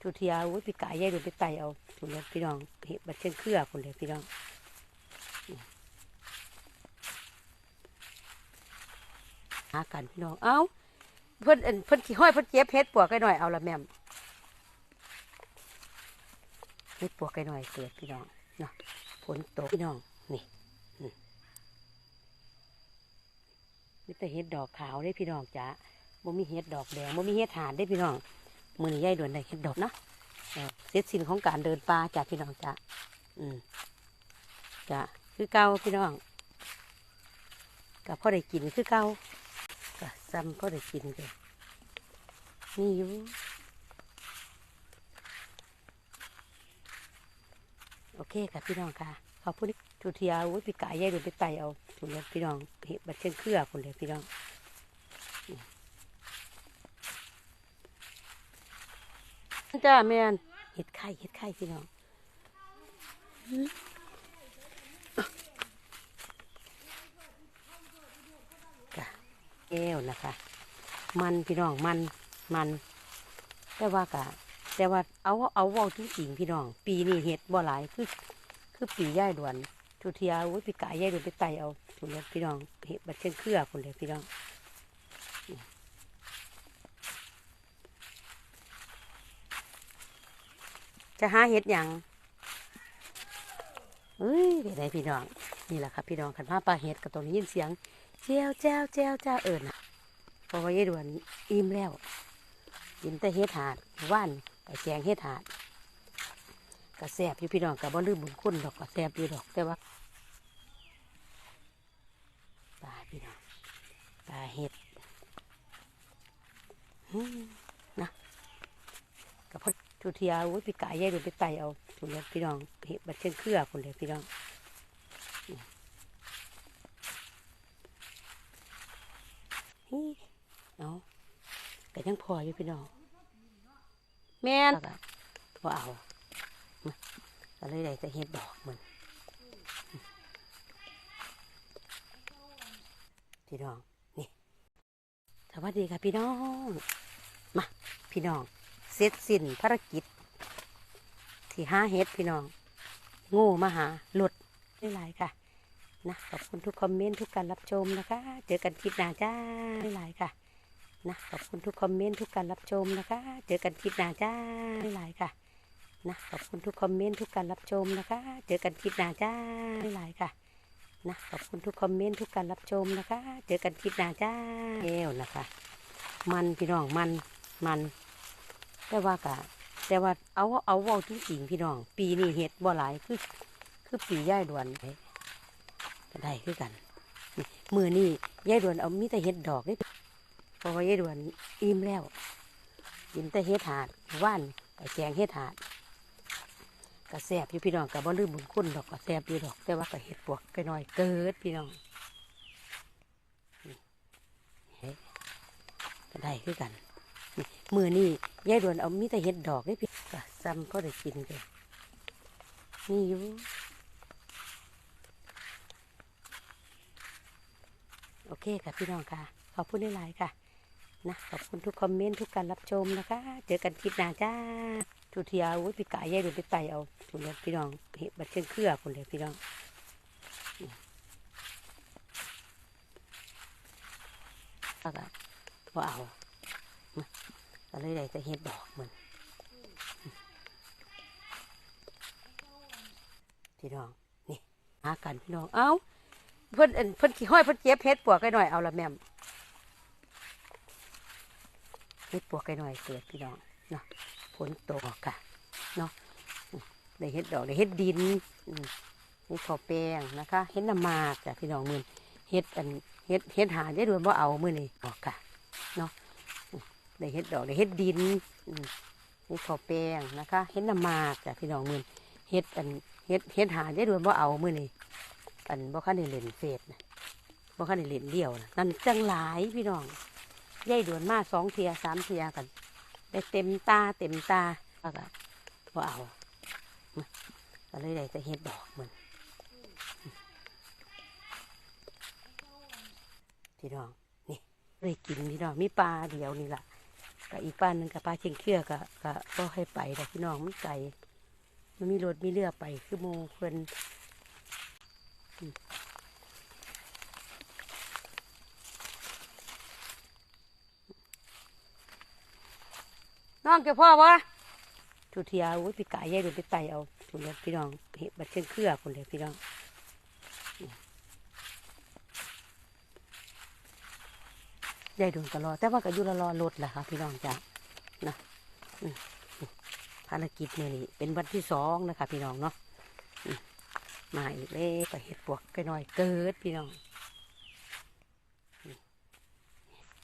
ทุเทียอุ้ยปีกายใหญ่ดูไปไตเอาทุเรศพี่น้องเห็ดบัดเชิงเครือคนเลยพี่น้องหากันพี่น้อง เอ้า เพิ่นอั่นเพิ่นขี้ห้อยเพิ่นเจ็บเฮ็ดปวกไก่หน่อยเอาละแม่มเฮ็ดปวกไก่หน่อยเกิดพี่น้องเนาะฝนตกพี่น้องนี่อืมมีแต่เฮ็ดดอกขาวได้พี่น้องจ้าบ่มีเฮ็ดดอกแดงบ่มีเฮ็ดหานได้พี่น้อง มือนี้ยายด่วนได้เฮ็ดดอกเนาะเสร็จสิ้นของการเดินป่าจ้าพี่น้องจ้าอืมจ้าคือเก่าพี่น้องกับพ่อได้กินคือเก่าก็ซ้ำพ่อได้กินเลยนี่อยู่โอเคค่ะพี่น้องค่ะขอบคุณทุเทียอุ้ยปีกายใหญ่ดูไปไตเอาทุเรศพี่น้องเห็ดบัดเชิงเครือคนเลยพี่น้อง จ้าแม่นเห็ดไข่เห็ดไข่พี่น้องแก้วนะคะ มันพี่น้องมันมันแต่ว่ากะแต่ว่าเอาเอาว่าจริงๆพี่น้อง ปีนี้เห็ดบ่หลายคือคือปีย่ายด่วนทุเทียโอ้ยปีกายย่ายด่วนไปไตเอาทุนเรศพี่น้องเห็ดบัดเชิงเครือคนเลยพี่น้อง จะหาเห็ดหยังเฮ้ยเป็นไรพี่น้อง นี่แหละครับพี่น้องขันผ้าปลาเห็ดกับตรงนี้ยินเสียงเจ้วเจ้วเจ้วเจ้าเอิญนะเพราะว่ายด่วนอิ่มแล้วกินแต่เห็ดหาดว่านแต่แกงเห็ดหาดกระแสบอยู่พี่น้องกับบ่ลืมบุญคุณดอกกระแสบอยู่ดอกแต่ว่าปลาพี่น้องปลาเห็ด ทุเทียอุ้ยปีกายใหญ่ดูไปไตเอาทุเรศพี่น้องเห็ดบัดเชิงเครือคนเลยพี่น้องนี่เอาแต่ยังพออยู่พี่น้องแม่นว่าเอามาก็เลยได้แต่เห็ดดอกมันพี่น้องนี่สวัสดีค่ะพี่น้อง มา พี่น้อง เสร็จสิ้นภารกิจ ที่หาเฮ็ดพี่น้องโง่มาหาหลุดไม่หลายค่ะ นะขอบคุณทุกคอมเมนต์ทุกการรับชมนะคะ เจอกันคลิปหน้าจ้าไม่หลายค่ะ นะขอบคุณทุกคอมเมนต์ทุกการรับชมนะคะ เจอกันคลิปหน้าจ้าไม่หลายค่ะ นะขอบคุณทุกคอมเมนต์ทุกการรับชมนะคะ เจอกันคลิปหน้าจ้าไม่หลายค่ะนะขอบคุณทุกคอมเมนต์ทุกการรับชมนะคะ เจอกันคลิปหน้าจ้าแก้วนะคะ มันพี่น้องมันมัน แต่ว่ากะแต่ว่าเอาเอาเว่าจริงๆพี่น้อง ปีนี้เห็ดบ่หลายคือคือปีย่ายดวนไปก็ได้คือกันนี่มือนี่ย่ายดวนเอามีแต่เห็ดดอกนี่เพราะว่าย่ายดวนอิ่มแล้วกินแต่เห็ดหาดว่านแต่แกงเห็ดหาดกระแสบอยู่พี่น้องกับบ่ลืมบุญคุณดอกกระแสบอยู่ดอก แต่ว่าก็เห็ดปวกก็น้อยเกิดพี่น้องเฮ้ก็ได้คือกัน มือนี่ยายดวนเอามีแต่เห็ดดอกได้พี่ก็ซ้ำก็ได้กินเลยนี่อยู่โอเคค่ะพี่น้องค่ะ ขอบคุณหลายๆค่ะ นะ ขอบคุณทุกคอมเมนต์ทุกการรับชมนะคะ เจอกันคลิปหน้าจ้าทุเทียอุ้ยปีกายยายดวนไปไตเอาทุเรศพี่น้องเห็ดบัดเชิงเครือคนเลยพี่น้องแล้วก็ว่าเอา เลยได้แต่เห็ดดอกมันพี่น้องนี่หากันพี่น้องเอ้าเพิ่นอั่นเพิ่นขี้ห้อยเพิ่นเจ็บเห็ดปวกไก่หน่อยเอาละแม่มเห็ดปวกไก่หน่อยเกิดพี่น้องเนาะฝนตกค่ะเนาะได้เห็ดดอกได้เห็ดดินอืมเห็ดข้าวแป้งนะคะเห็ดน้ำมากจ้ะพี่น้องมือเห็ดอันเห็ดเห็ดหาได้ด้วยว่าเอามือนี่ออกค่ะเนาะ ได้เห็ดดอกได้เห็ดดินเห็ดข้าวแป้งนะคะเห็ดน้ำมากจ้ะพี่น้องมือเห็ดอันเห็ดเห็ดหาได้ด้วยว่าเอามือนี่อันบ่คันได้เล่นเฟซนะบ่คันได้เล่นเดียวนะนั่นจังหลายพี่น้องย่ายด่วนมาสองเทียสามเทียกันได้เต็มตาเต็มตาแล้วก็บ่เอามาก็เลยได้แต่เห็ดดอกมันพี่น้องนี่ได้กินพี่น้องมีปลาเดียวนี่แหละ กับอีกบ้านหนึ่งกับปลาเชียงเชื่อก็ก็ก็ให้ไปแต่พี่น้องมันไกลมันมีรถมีเรือไปคือโมเพิ่นอืมน้องเจ้าพ่อวะทุเทียอุ้ยปีกายใหญ่ดูไปไต่เอาทุเรียพี่น้องเห็ดบัดเชียงเชื่อคนเลยพี่น้อง ยายดุนก็รอ แต่ว่าก็อยู่ละรอรถแหละค่ะพี่น้องจ้ะนะภารกิจเนี่ยนี่เป็นวันที่สองนะคะ พี่น้องเนาะมาอีกเลยไปเห็ดปวกกันหน่อยเกิดพี่น้อง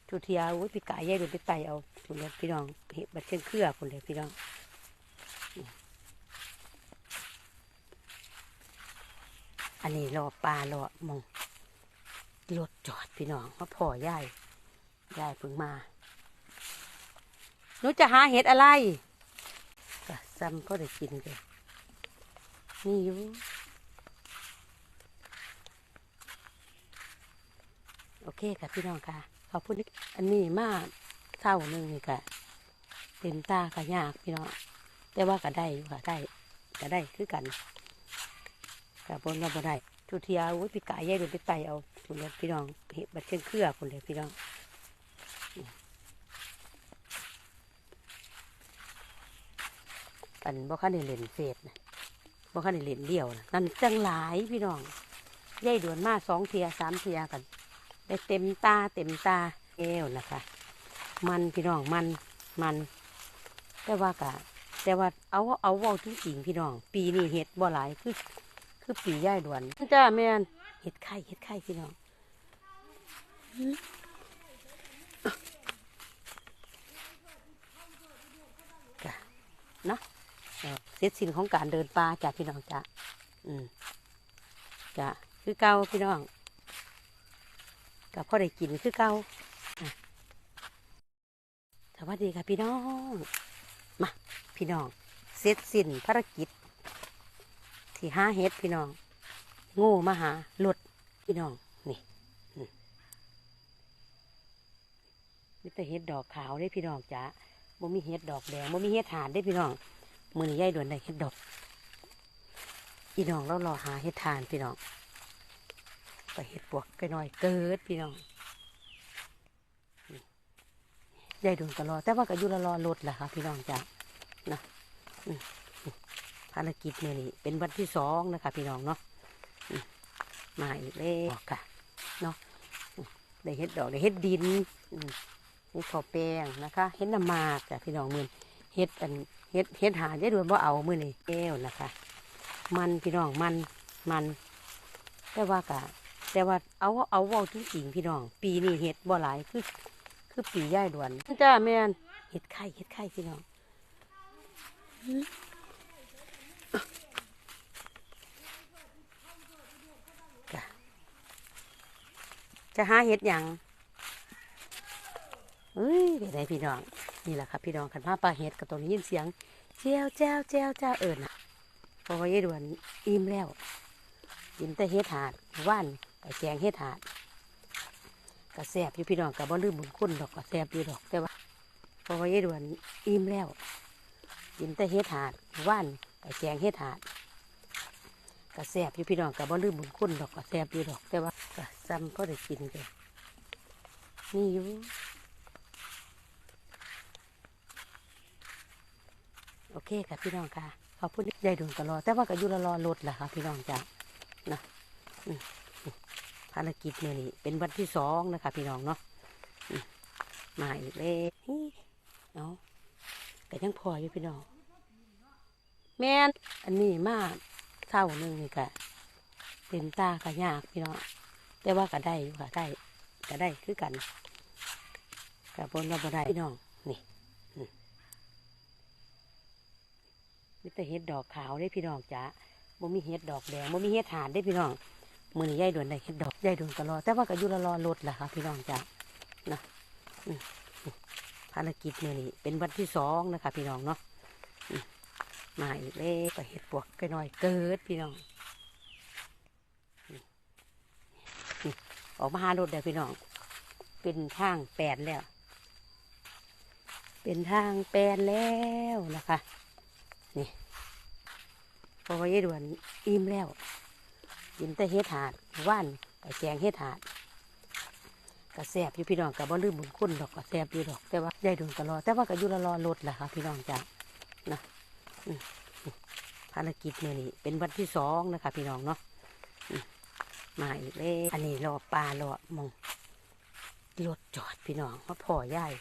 ทุเทียอุ้ยปีกายยายดุนไปไตเอาทุเรียนพี่น้องเห็ดบัดเช่นเครือคนเลยพี่น้องอันนี้รอปลารอมองรถจอดพี่น้องมาพ่อยาย ยายเพิ่งมาหนูจะหาเห็ดอะไรก็ซ้ำก็ได้กินเลยนี่อยู่โอเคค่ะพี่น้องค่ะขอบคุณอันนี้มาเท่าหนึงนี่ค่ะเต็มตาค่ะยากพี่น้องแต่ว่าก็ได้อยู่ค่ะได้ก็ได้คือกันกับบนเราบ่ได้ทุเทียอุ้ยปีกายใหญ่ดูไปไตเอาทุเรียนพี่น้องเห็ดบัดเช่นเครือคนเลยพี่น้อง อันบ่คันได้เล่นเฟซนะบ่คันได้เล่นเดี่ยวนะนั่นจังหลายพี่น้องยายด่วนมาสองเทียสามเทียกันได้เต็มตาเต็มตาเอวนะคะ มันพี่น้องมันมันแต่ว่ากะแต่ว่าเอาเอาว้าจริงๆพี่น้อง ปีนี้เห็ดบ่หลายคือคือปีย่ายด่วนจ้าแม่นเห็ดไข่เห็ดไข่พี่น้องจ้ะเนาะ เสร็จสิ้นของการเดินป่าจากพี่น้องจ้ะอืมจ้ะคือเก่าพี่น้องกับพ่อได้กินคือเก่าสวัสดีค่ะพี่น้อง มา พี่น้อง เสร็จสิ้นภารกิจ ที่ห้าเห็ดพี่น้อง โง่มาหาหลดพี่น้อง นี่อืมมีแต่เห็ดดอกขาวได้พี่น้องจ้ะบ่มีเห็ดดอกแดงบ่มีเห็ดหานได้พี่น้อง มือนี้ยายด่วนได้เห็ดดอกอีน้องเรารอหาเห็ดทานพี่น้องไปเห็ดปวกกันหน่อยเกิดพี่น้องยายด่วนก็รอ แต่ว่าก็อยู่ละรอรถแหละค่ะพี่น้องจ้ะนะภารกิจเนี่ยนี่เป็นวันที่สองนะคะ พี่น้องเนาะมาอีกแล้วค่ะเนาะได้เห็ดดอกได้เห็ดดินอืมเห็ดข้าวแป้งนะคะ เห็ดน้ำมากจ้ะพี่น้องมือนเห็ดอัน เฮ็ดเฮ็ดหาได้ด้วยบ่เอามือนี่แก้วนะคะ มันพี่น้องมันมันแต่ว่ากะแต่ว่าเอาเอาว้าจริงๆพี่น้อง ปีนี้เฮ็ดบ่หลายคือคือปีย่ายด่วนจ้าแม่นเฮ็ดไข่เฮ็ดไข่พี่น้องจะหาเฮ็ดหยังเฮ้ยเป็นไรพี่น้อง นี่แหละครับพี่น้องขันผ้าปลาเห็ดกับตรงนี้ยินเสียงเจ้าเจ้าเจ้าเจ้าเอิญน่ะเพราะว่ายายด่วนอิ่มแล้วกินแต่เห็ดหาดว่านไปแกงเห็ดหาดกระแสบอยู่พี่น้องกับบ่ลืมบุญคุณดอกกระแสบอยู่ดอกแต่ว่าเพราะว่ายายด่วนอิ่มแล้วกินแต่เห็ดหาดว่านไปแกงเห็ดหาดกระแสบอยู่พี่น้องกับบ่ลืมบุญคุณดอกกระแสบอยู่ดอกแต่ว่าซ้ำก็ได้กินเลยนี่อยู่ โอเคค่ะพี่น้องค่ะขอบคุณยายดุนก็รอ แต่ว่าก็อยู่ละรอรถแหละค่ะ พี่น้องจ้ะนะอืมภารกิจเนี่ยนี่เป็นวันที่สองนะคะ พี่น้องเนาะมาอีกเลยเนาะแต่ยังพออยู่พี่น้อง แม่นอันนี้มาเท่าหนึงนี่ค่ะเต็มตาก็ยากพี่น้องแต่ว่าก็ได้อยู่ค่ะได้ก็ได้คือกันกับบนเราบ่ได้พี่น้องนี่ มีแต่เห็ดดอกขาวได้พี่น้องจ้ะบ่มีเห็ดดอกแดงบ่มีเห็ดหานได้พี่น้องมือนี้ยายด่วนได้เห็ดดอกยายด่วนก็รอแต่ว่าก็อยู่ละรอรถแหละค่ะพี่น้องจ้ะนะอืมภารกิจเนี่ยนี่เป็นวันที่สองนะคะ พี่น้องเนาะมาอีกแล้วไปเห็ดปวกกันหน่อยเกิดพี่น้องอืมอืมอกมาหารถเด้พี่น้อง เป็นทางแปดแล้ว เป็นทางแปลนแล้วนะคะ นี่พราะว่ายด่วนอิ่มแล้วกินแต่เฮ็ดหาดว่านไปแกงเฮ็ดหาดกระแสบอยู่พี่น้องกับบ่ลืมบุญคุณดอกกระแสบอยู่ดอก แต่ว่ายายด่วนก็รอแต่ว่าก็อยู่ละรอรถแหละค่ะพี่น้องจ้ะนะภารกิจมื้อนี้เป็นวันที่สองนะคะ พี่น้องเนาะมาอีกแล้วอันนี้รอปลารอมองรถจอดพี่น้องมาพ่อยาย